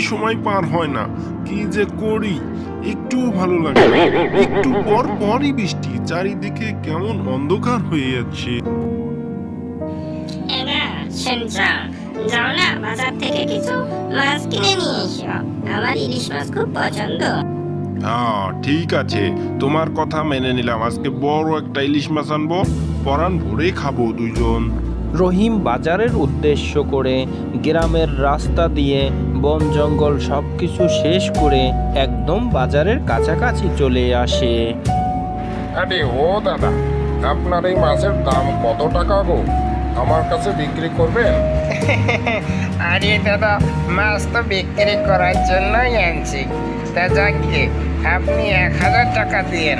সময় পার হয় না। কি যে করি? একটু ভালো লাগে একটু পর পরই বৃষ্টি। চারিদিকে কেমন অন্ধকার হয়ে যাচ্ছে। যাও। না বাজার থেকে কিছু মাছ কিনে নিয়ে এসো। আমার ইলিশ মাছ খুব পছন্দ। ঠিক আছে। তোমার কথা মেনে নিলাম। আজকে বড় একটা ইলিশ মাছ আনব। পরান ভরে খাব দুইজন। রহিম বাজারের উদ্দেশ্য করে গ্রামের রাস্তা দিয়ে বন জঙ্গল সব কিছু শেষ করে একদম বাজারের কাছাকাছি চলে আসে। আরে ও দাদা আপনার এই মাছের দাম কত টাকা গো? আমার কাছে বিক্রি করবেন? আরে দাদা মাছ তো বিক্রি করার জন্যই আনছি। তা যাকে আপনি এক হাজার টাকা দিয়েন।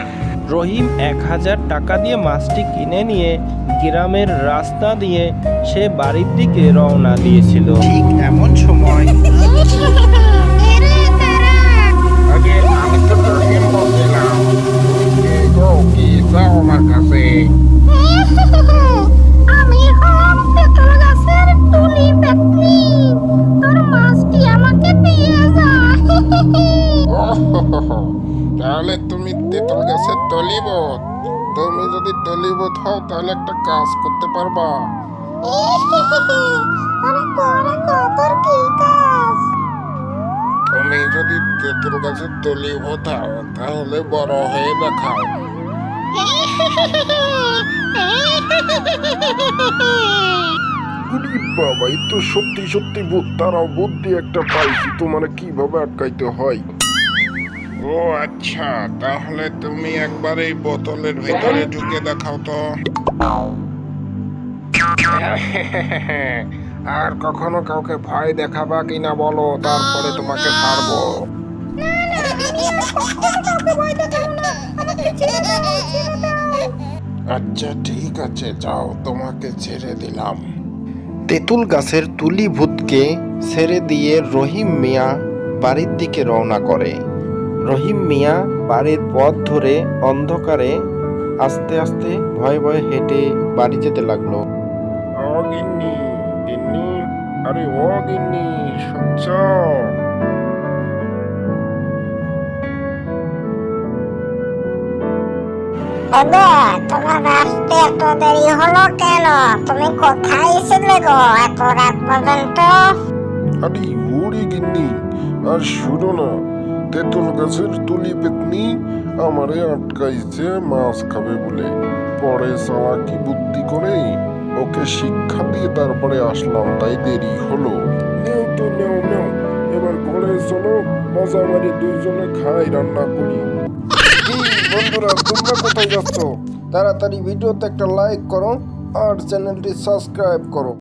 রহিম এক হাজার টাকা দিয়ে মাছটি কিনে নিয়ে গ্রামের রাস্তা দিয়ে সে বাড়ির দিকে রওনা দিয়েছিল। ঠিক এমন সময় তাহলে তুমি তেঁতুল গাছের তলিবত। তুমি যদি তলিবত হও, তাহলে একটা কাজ করতে পারবা। তুমি যদি তেঁতুল গাছের তলিবত হও, তাহলে বড় হয়ে দেখাও বাবা এই তো সত্যি সত্যি তারাও বুদ্ধি একটা পাইছি, তোমার কীভাবে আটকাইতে হয়? ও আচ্ছা তাহলে তুমি একবার এই বোতলের ভিতরে ঢুকে দেখাও তো। আর কখনো কাউকে ভয় দেখাবা কিনা বলো তারপরে তোমাকে ছাড়বো। আচ্ছা ঠিক আছে যাও তোমাকে ছেড়ে দিলাম। তেঁতুল গাছের তুলি ভূতকে ছেড়ে দিয়ে রহিম মিয়া বাড়ির দিকে রওনা করে। রহিম মিয়া বাড়ির পথ ধরে অন্ধকারে আস্তে আস্তে ভয়ে ভয়ে হেঁটে বাড়ি যেতে লাগল। ও গিন্নি গিন্নি আরে ও গিন্নি শুনছ? এবে তোমার আসতে এত দেরি হলো কেন? তুমি কোথায় ছিলে গো? এত রাত পর্যন্ত? আরে ওরে গিন্নি আর শুনো না তেঁতুল গাছের তুলি পেতনি আমারে আটকাইছে মাছ খাবে বলে। পরে কি বুদ্ধি করে ওকে শিক্ষা দিয়ে তারপরে আসলাম তাই দেরি হলো। নেও তো নেও নেও। এবার ঘরে চলো মজা বাড়ি দুইজনে খাই রান্না করি। কি বন্ধুরা তোমরা কোথায় যাচ্ছ? তাড়াতাড়ি ভিডিওতে একটা লাইক করো আর চ্যানেলটি সাবস্ক্রাইব করো।